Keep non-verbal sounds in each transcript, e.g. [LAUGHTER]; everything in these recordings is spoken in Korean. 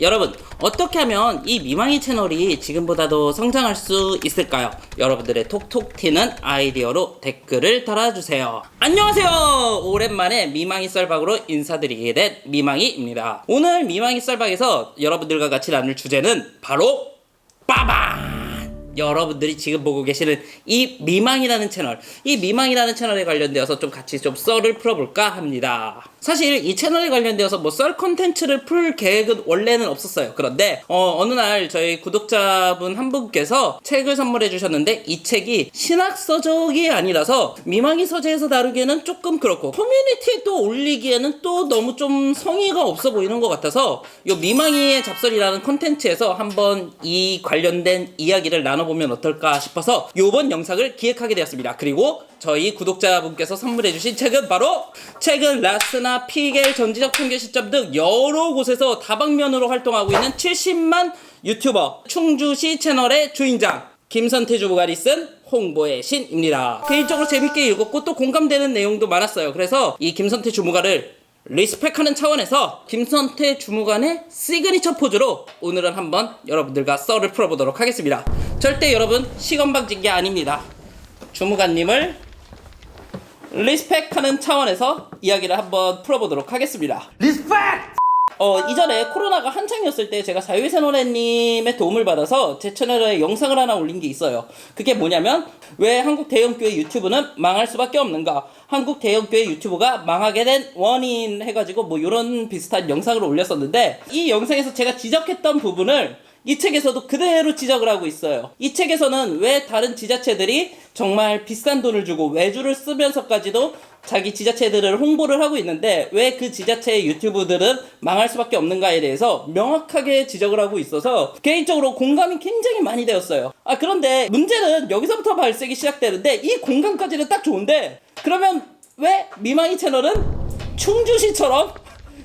여러분 어떻게 하면 이 미망이 채널이 지금보다도 성장할 수 있을까요? 여러분들의 톡톡 튀는 아이디어로 댓글을 달아주세요. 안녕하세요. 오랜만에 미망이 썰박으로 인사드리게 된 미망이입니다. 오늘 미망이 썰박에서 여러분들과 같이 나눌 주제는 바로 빠방! 여러분들이 지금 보고 계시는 이 미망이라는 채널, 이 미망이라는 채널에 관련되어서 좀 같이 좀 썰을 풀어볼까 합니다. 사실 이 채널에 관련되어서 뭐 썰 컨텐츠를 풀 계획은 원래는 없었어요. 그런데 어, 어느 날 저희 구독자분 한 분께서 책을 선물해 주셨는데 이 책이 신학 서적이 아니라서 미망이 서재에서 다루기에는 조금 그렇고 커뮤니티에 또 올리기에는 또 너무 좀 성의가 없어 보이는 것 같아서 요 미망이의 잡설이라는 콘텐츠에서 한번 이 관련된 이야기를 나눠보면 어떨까 싶어서 요번 영상을 기획하게 되었습니다. 그리고 저희 구독자분께서 선물해 주신 책은 바로 최근 라스나 피겔 전지적 통계 시점 등 여러 곳에서 다방면으로 활동하고 있는 70만 유튜버 충주시 채널의 주인장 김선태 주부가 쓴 홍보의 신입니다. 개인적으로 재밌게 읽었고 또 공감되는 내용도 많았어요. 그래서 이 김선태 주무관을 리스펙하는 차원에서 김선태 주무관의 시그니처 포즈로 오늘은 한번 여러분들과 썰을 풀어보도록 하겠습니다. 절대 여러분 시간 방진 게 아닙니다. 주무관님을 리스펙하는 차원에서 이야기를 한번 풀어보도록 하겠습니다. 리스펙! 어, 이전에 코로나가 한창이었을 때 제가 자유회선호래님의 도움을 받아서 제 채널에 영상을 하나 올린 게 있어요. 그게 뭐냐면, 왜 한국 대형교회 유튜브는 망할 수밖에 없는가? 한국 대형교회 유튜브가 망하게 된 원인 해가지고 뭐 이런 비슷한 영상을 올렸었는데, 이 영상에서 제가 지적했던 부분을 이 책에서도 그대로 지적을 하고 있어요. 이 책에서는 왜 다른 지자체들이 정말 비싼 돈을 주고 외주를 쓰면서까지도 자기 지자체들을 홍보를 하고 있는데 왜 그 지자체의 유튜브들은 망할 수밖에 없는가에 대해서 명확하게 지적을 하고 있어서 개인적으로 공감이 굉장히 많이 되었어요. 아 그런데 문제는 여기서부터 발생이 시작되는데 이 공감까지는 딱 좋은데 그러면 왜 미망이 채널은 충주시처럼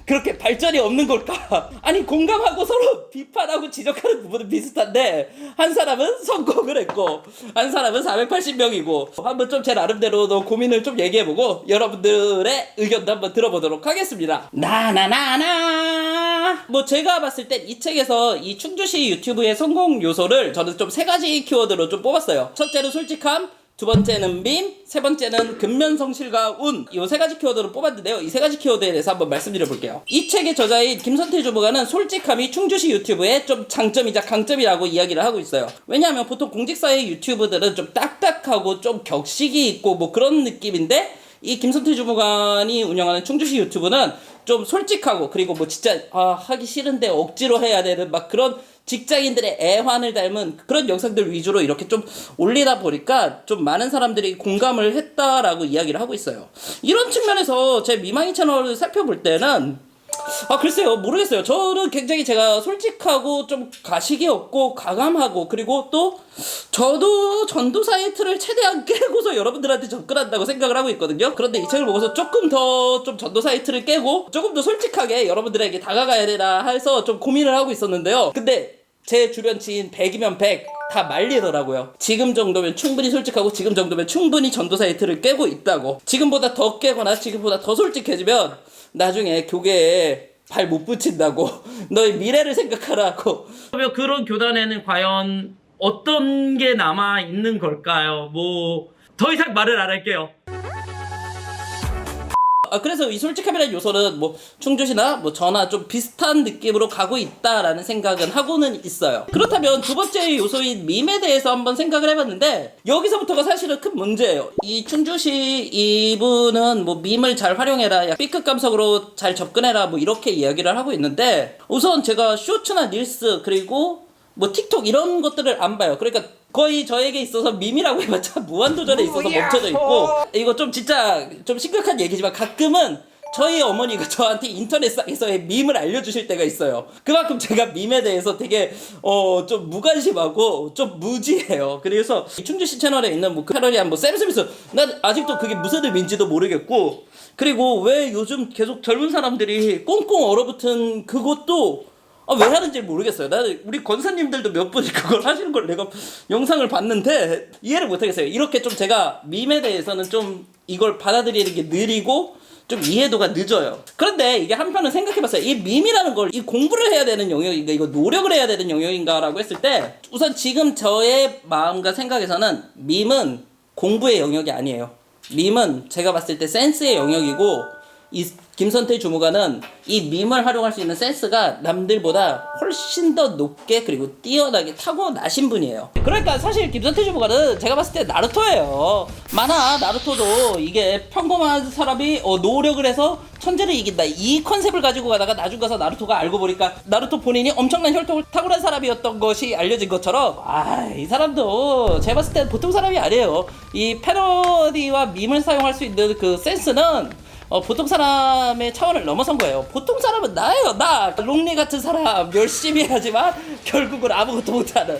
그렇게 발전이 없는 걸까? [LAUGHS] 아니 공감하고 서로 비판하고 지적하는 부분은 비슷한데 한 사람은 성공을 했고 한 사람은 480명이고 한번 좀 제 나름대로도 고민을 좀 얘기해보고 여러분들의 의견도 한번 들어보도록 하겠습니다. 나나나나 뭐 제가 봤을 때이 책에서 이 충주시 유튜브의 성공 요소를 저는 좀 세 가지 키워드로 좀 뽑았어요. 첫째는 솔직함. 두 번째는 빔, 세 번째는 근면성실과 운. 이 세 가지 키워드를 뽑았는데요. 이 세 가지 키워드에 대해서 한번 말씀드려 볼게요. 이 책의 저자인 김선태 주무관은 솔직함이 충주시 유튜브의 좀 장점이자 강점이라고 이야기를 하고 있어요. 왜냐하면 보통 공직사회 유튜브들은 좀 딱딱하고 좀 격식이 있고 뭐 그런 느낌인데 이 김선태 주무관이 운영하는 충주시 유튜브는 좀 솔직하고 그리고 뭐 진짜 아 하기 싫은데 억지로 해야 되는 막 그런 직장인들의 애환을 닮은 그런 영상들 위주로 이렇게 좀 올리다 보니까 좀 많은 사람들이 공감을 했다라고 이야기를 하고 있어요. 이런 측면에서 제 미망이 채널을 살펴볼 때는 아 글쎄요 모르겠어요. 저는 굉장히 제가 솔직하고 좀 가식이 없고 가감하고 그리고 또 저도 전도사의 틀을 최대한 [LAUGHS] 깨고서 여러분들한테 접근한다고 생각을 하고 있거든요. 그런데 이 책을 보고서 조금 더 좀 전도사의 틀을 깨고 조금 더 솔직하게 여러분들에게 다가가야 되나 해서 좀 고민을 하고 있었는데요. 근데 제 주변 지인 100이면 100 다 말리더라고요. 지금 정도면 충분히 솔직하고 지금 정도면 충분히 전도사의 틀을 깨고 있다고. 지금보다 더 깨거나 지금보다 더 솔직해지면 나중에 교계에 발 못 붙인다고. [LAUGHS] 너의 미래를 생각하라고. 그러면 그런 교단에는 과연 어떤 게 남아 있는 걸까요? 뭐 더 이상 말을 안 할게요. 아, 그래서 이 솔직함이라는 요소는 뭐 충주시나 뭐 저나 좀 비슷한 느낌으로 가고 있다라는 생각은 하고는 있어요. 그렇다면 두 번째 요소인 밈에 대해서 한번 생각을 해봤는데 여기서부터가 사실은 큰 문제예요. 이 충주시 이분은 뭐 밈을 잘 활용해라, 야, B급 감성으로 잘 접근해라 뭐 이렇게 이야기를 하고 있는데 우선 제가 쇼츠나 릴스 그리고 뭐 틱톡 이런 것들을 안 봐요. 그러니까 거의 저에게 있어서 밈이라고 해봤자 무한도전에 있어서 멈춰져 있고 이거 좀 진짜 좀 심각한 얘기지만 가끔은 저희 어머니가 저한테 인터넷상에서의 밈을 알려주실 때가 있어요. 그만큼 제가 밈에 대해서 되게 어 좀 무관심하고 좀 무지해요. 그래서 이 충주시 채널에 있는 뭐 패러디한 뭐 샘 스미스 난 아직도 그게 무슨 의미인지도 모르겠고 그리고 왜 요즘 계속 젊은 사람들이 꽁꽁 얼어붙은 그것도 아, 왜 하는지 모르겠어요. 나는 우리 권사님들도 몇 분이 그걸 하시는 걸 내가 영상을 봤는데 이해를 못 하겠어요. 이렇게 좀 제가 밈에 대해서는 좀 이걸 받아들이는 게 느리고 좀 이해도가 늦어요. 그런데 이게 한편은 생각해봤어요. 이 밈이라는 걸 이 공부를 해야 되는 영역인가, 이거 노력을 해야 되는 영역인가라고 했을 때 우선 지금 저의 마음과 생각에서는 밈은 공부의 영역이 아니에요. 밈은 제가 봤을 때 센스의 영역이고 이 김선태 주무관은 이 밈을 활용할 수 있는 센스가 남들보다 훨씬 더 높게 그리고 뛰어나게 타고나신 분이에요. 그러니까 사실 김선태 주무관은 제가 봤을 때 나루토예요. 만화 나루토도 이게 평범한 사람이 어, 노력을 해서 천재를 이긴다 이 컨셉을 가지고 가다가 나중 가서 나루토가 알고 보니까 나루토 본인이 엄청난 혈통을 탁월한 사람이었던 것이 알려진 것처럼 아 이 사람도 제가 봤을 때 보통 사람이 아니에요. 이 패러디와 밈을 사용할 수 있는 그 센스는 어, 보통 사람의 차원을 넘어선 거예요. 보통 사람은 나예요, 나. 롱리 같은 사람 열심히 하지만 결국은 아무것도 못하는.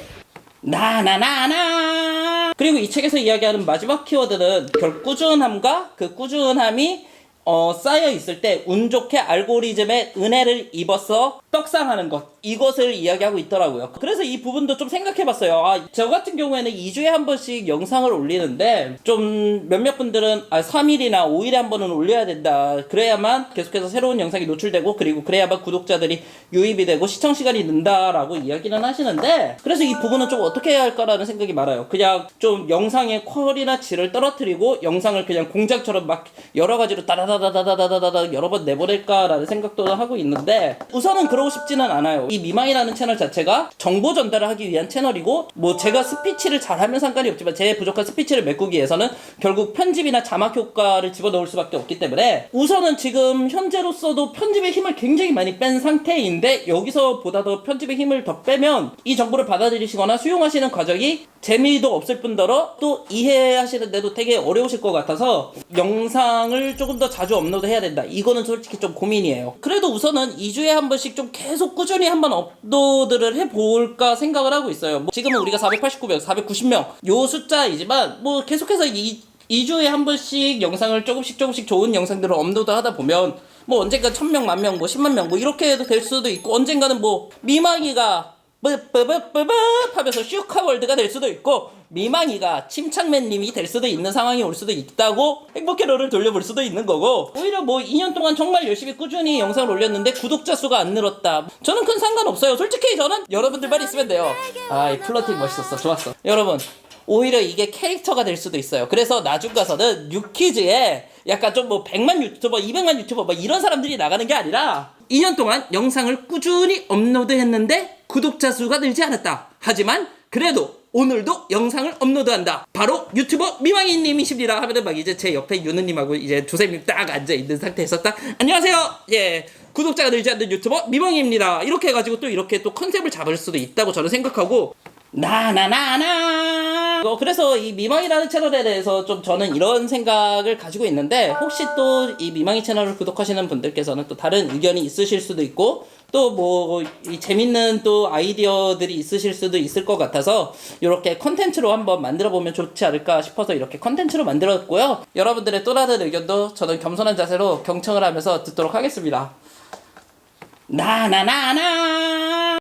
나나나나. 그리고 이 책에서 이야기하는 마지막 키워드는 결 꾸준함과 그 꾸준함이 어, 쌓여 있을 때 운 좋게 알고리즘의 은혜를 입어서 떡상하는 것 이것을 이야기하고 있더라고요. 그래서 이 부분도 좀 생각해봤어요. 아, 저 같은 경우에는 2주에 한 번씩 영상을 올리는데 좀 몇몇 분들은 아, 3일이나 5일에 한 번은 올려야 된다. 그래야만 계속해서 새로운 영상이 노출되고 그리고 그래야만 구독자들이 유입이 되고 시청 시간이 는다라고 이야기는 하시는데 그래서 이 부분은 좀 어떻게 해야 할까라는 생각이 많아요. 그냥 좀 영상의 퀄이나 질을 떨어뜨리고 영상을 그냥 공장처럼 막 여러 가지로 따다 다다다다다다다 여러 번 내보낼까라는 생각도 하고 있는데 우선은 그러고 싶지는 않아요. 이 미망이라는 채널 자체가 정보 전달을 하기 위한 채널이고 뭐 제가 스피치를 잘하면 상관이 없지만 제 부족한 스피치를 메꾸기 위해서는 결국 편집이나 자막 효과를 집어넣을 수밖에 없기 때문에 우선은 지금 현재로서도 편집의 힘을 굉장히 많이 뺀 상태인데 여기서 보다 더 편집의 힘을 더 빼면 이 정보를 받아들이시거나 수용하시는 과정이 재미도 없을 뿐더러 또 이해하시는데도 되게 어려우실 것 같아서 영상을 조금 더 자주 업로드 해야 된다. 이거는 솔직히 좀 고민이에요. 그래도 우선은 2주에 한 번씩 좀 계속 꾸준히 한 번 업로드를 해볼까 생각을 하고 있어요. 뭐 지금은 우리가 489명, 490명 요 숫자이지만 뭐 계속해서 이 2주에 한 번씩 영상을 조금씩 조금씩 좋은 영상들을 업로드 하다 보면 뭐 언젠가 1000명, 만명, 뭐 10만 명 뭐 이렇게 해도 될 수도 있고 언젠가는 뭐 미망이가 뿌뿌뿌뿌뿌 하면서 슈카월드가 될 수도 있고 미망이가 침착맨님이 될 수도 있는 상황이 올 수도 있다고 행복회로를 돌려볼 수도 있는 거고. 오히려 뭐 2년 동안 정말 열심히 꾸준히 영상을 올렸는데 구독자 수가 안 늘었다. 저는 큰 상관없어요. 솔직히 저는 여러분들만 있으면 돼요. 아이 플러팅 멋있었어. 좋았어. 여러분 오히려 이게 캐릭터가 될 수도 있어요. 그래서 나중 가서는 뉴키즈에 약간 좀 뭐 100만 유튜버, 200만 유튜버 뭐 이런 사람들이 나가는 게 아니라 2년 동안 영상을 꾸준히 업로드했는데 구독자 수가 늘지 않았다. 하지만 그래도 오늘도 영상을 업로드한다. 바로 유튜버 미망이님이십니다. 하면은 막 이제 제 옆에 유느님하고 이제 조쌤님 딱 앉아 있는 상태에서 딱 안녕하세요. 예. 구독자가 늘지 않는 유튜버 미망이입니다. 이렇게 해가지고 또 이렇게 또 컨셉을 잡을 수도 있다고 저는 생각하고 나나나나. 어, 그래서 이 미망이라는 채널에 대해서 좀 저는 이런 생각을 가지고 있는데 혹시 또 이 미망이 채널을 구독하시는 분들께서는 또 다른 의견이 있으실 수도 있고 또 뭐 이 재밌는 또 아이디어들이 있으실 수도 있을 것 같아서 이렇게 컨텐츠로 한번 만들어 보면 좋지 않을까 싶어서 이렇게 컨텐츠로 만들었고요. 여러분들의 또 다른 의견도 저는 겸손한 자세로 경청을 하면서 듣도록 하겠습니다. 나나나나